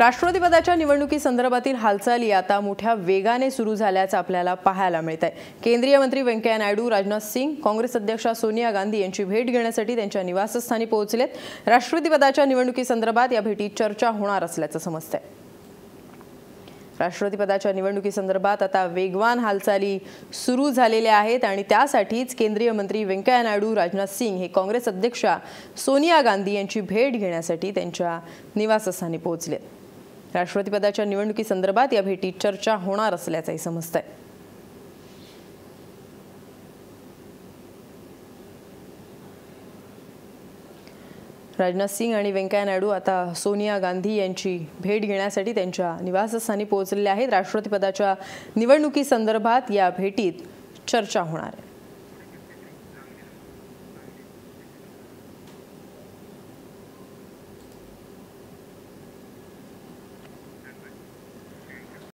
राष्ट्रपतीपदाच्या निवडणुकीसंदर्भातील हालचाली आता मोठ्या वेगाने सुरू झाल्याचं आपल्याला पाहायला मिळत आहे केंद्रीय मंत्री व्यंकय्या नायडू राजनाथ सिंग काँग्रेस अध्यक्षा सोनिया गांधी यांची भेट घेण्यासाठी त्यांच्या निवासस्थानी पोहोचलेत. राष्ट्रपतीपदाच्या निवडणुकीसंदर्भात या भेटीत चर्चा होणार असल्याचं समजतंय. राष्ट्रपतीपदाच्या निवडणुकीसंदर्भात आता वेगवान हालचाली सुरू झालेल्या आहेत आणि त्यासाठीच केंद्रीय मंत्री व्यंकय्या नायडू राजनाथ सिंग हे काँग्रेस अध्यक्षा सोनिया गांधी यांची भेट घेण्यासाठी त्यांच्या निवासस्थानी पोहोचलेत. राष्ट्रपतीपदाच्या निवडणुकीसंदर्भात या भेटीत चर्चा होणार असल्याचंही समजतंय. राजनाथ सिंग आणि व्यंकय्या नायडू आता सोनिया गांधी यांची भेट घेण्यासाठी त्यांच्या निवासस्थानी पोहोचलेले आहेत. राष्ट्रपतीपदाच्या निवडणुकीसंदर्भात या भेटीत चर्चा होणार आहे.